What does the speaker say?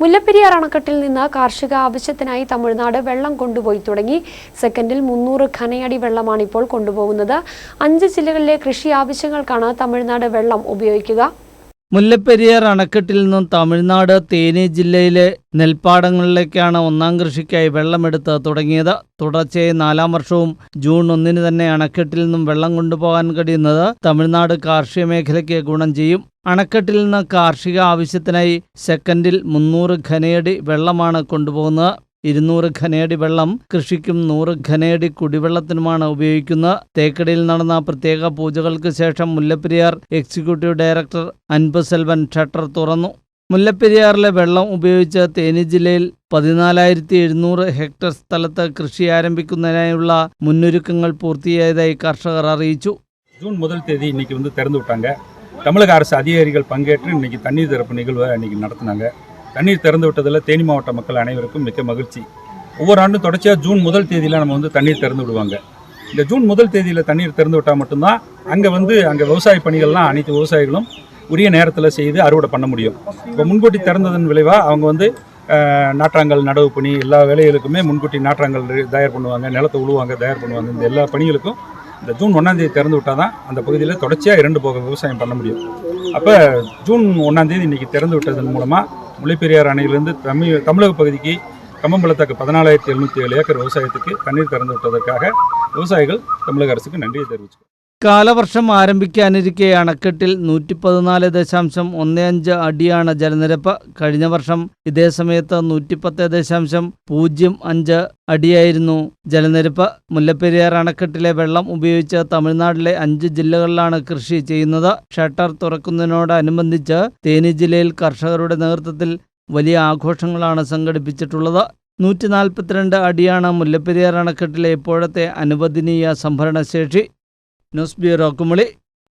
മുല്ലപ്പെരിയാർ അണക്കെട്ടിൽ നിന്ന് കാർഷിക ആവശ്യത്തിനായി തമിഴ്നാട് വെള്ളം കൊണ്ടുപോയി തുടങ്ങി. സെക്കൻഡിൽ മുന്നൂറ് ഘനയടി വെള്ളമാണ് ഇപ്പോൾ കൊണ്ടുപോകുന്നത്. അഞ്ച് ജില്ലകളിലെ കൃഷി ആവശ്യങ്ങൾക്കാണ് തമിഴ്നാട് വെള്ളം ഉപയോഗിക്കുക. മുല്ലപ്പെരിയാർ അണക്കെട്ടിൽ നിന്നും തമിഴ്നാട് തേനി ജില്ലയിലെ നെൽപ്പാടങ്ങളിലേക്കാണ് ഒന്നാം കൃഷിക്കായി വെള്ളമെടുത്ത് തുടങ്ങിയത്. തുടർച്ചയായി നാലാം വർഷവും ജൂൺ ഒന്നിന് തന്നെ അണക്കെട്ടിൽ നിന്നും വെള്ളം കൊണ്ടുപോകാൻ കഴിയുന്നത് തമിഴ്നാട് കാർഷിക മേഖലയ്ക്ക് ഗുണം ചെയ്യും. അണക്കെട്ടിൽ നിന്ന് കാർഷിക ആവശ്യത്തിനായി സെക്കൻഡിൽ മുന്നൂറ് ഘനയടി വെള്ളമാണ് കൊണ്ടുപോകുന്നത്. ഇരുന്നൂറ് ഘനയടി വെള്ളം കൃഷിക്കും നൂറ് ഘനയടി കുടിവെള്ളത്തിനുമാണ് ഉപയോഗിക്കുന്നത് തേക്കടിയിൽ നടന്ന പ്രത്യേക പൂജകൾക്ക് ശേഷം Mullaperiyar executive director Anbu Selvan shutter തുറന്നു മുല്ലപ്പെരിയാറിലെ വെള്ളം ഉപയോഗിച്ച് തേനി ജില്ലയിൽ പതിനാലായിരത്തി എഴുന്നൂറ് ഹെക്ടർ സ്ഥലത്ത് കൃഷി ആരംഭിക്കുന്നതിനായുള്ള മുന്നൊരുക്കങ്ങൾ പൂർത്തിയായതായി കർഷകർ അറിയിച്ചു ஜூன் முதல் தேதி இன்னைக்கு வந்து திறந்து விட்டாங்க தமிழக அரசு அதிகாரிகள் பங்கேற்று இன்னைக்கு தண்ணீர் திறப்பு நிகழ்வை இன்னைக்கு நடத்தினாங்க தண்ணீர் திறந்து விட்டதில் தேனி மாவட்ட மக்கள் அனைவருக்கும் மிக்க மகிழ்ச்சி. ஒவ்வொரு ஆண்டும் தொடர்ச்சியாக ஜூன் முதல் தேதியில் நம்ம வந்து தண்ணீர் திறந்து விடுவாங்க. இந்த ஜூன் முதல் தேதியில் தண்ணீர் திறந்து விட்டால் மட்டும்தான் அங்கே வந்து அங்கே விவசாய பணிகள்லாம் அனைத்து விவசாயிகளும் உரிய நேரத்தில் செய்து அறுவடை பண்ண முடியும். இப்போ முன்கூட்டி திறந்ததன் விளைவாக அவங்க வந்து நாற்றாங்கல் நடவு பணி எல்லா வேலைகளுக்குமே முன்கூட்டி நாற்றாங்கல் தயார் பண்ணுவாங்க நிலத்தை உழுவாங்க தயார் பண்ணுவாங்க. இந்த எல்லா பணிகளுக்கும் இந்த ஜூன் ஒன்றாந்தேதி திறந்து விட்டால் தான் அந்த பகுதியில் தொடர்ச்சியாக இரண்டு போக விவசாயம் பண்ண முடியும். அப்போ ஜூன் ஒன்றாந்தேதி இன்றைக்கி திறந்து விட்டதன் மூலமாக முல்லைப்பெரியார் அணையிலிருந்து தமிழ் தமிழக பகுதிக்கு கம்பம்பலத்துக்கு பதினாலாயிரத்தி எழுநூற்றி ஏழு ஏக்கர் விவசாயத்துக்கு தண்ணீர் திறந்து விட்டதற்காக விவசாயிகள் தமிழக அரசுக்கு நன்றியை தெரிவிச்சுக்கிறோம் കാലവർഷം ആരംഭിക്കാനിരിക്കെ അണക്കെട്ടിൽ നൂറ്റി പതിനാല് ദശാംശം ഒന്ന് അഞ്ച് അടിയാണ് ജലനിരപ്പ്. കഴിഞ്ഞ വർഷം ഇതേ സമയത്ത് നൂറ്റിപ്പത്ത് ദശാംശം പൂജ്യം അഞ്ച് അടിയായിരുന്നു ജലനിരപ്പ്. മുല്ലപ്പെരിയാർ അണക്കെട്ടിലെ വെള്ളം ഉപയോഗിച്ച് തമിഴ്നാട്ടിലെ അഞ്ച് ജില്ലകളിലാണ് കൃഷി ചെയ്യുന്നത്. ഷട്ടർ തുറക്കുന്നതിനോടനുബന്ധിച്ച് തേനി ജില്ലയിൽ കർഷകരുടെ നേതൃത്വത്തിൽ വലിയ ആഘോഷങ്ങളാണ് സംഘടിപ്പിച്ചിട്ടുള്ളത്. നൂറ്റി നാൽപ്പത്തിരണ്ട് അടിയാണ് മുല്ലപ്പെരിയാർ അണക്കെട്ടിലെ ഇപ്പോഴത്തെ അനുവദനീയ സംഭരണശേഷി. News bureau Kumily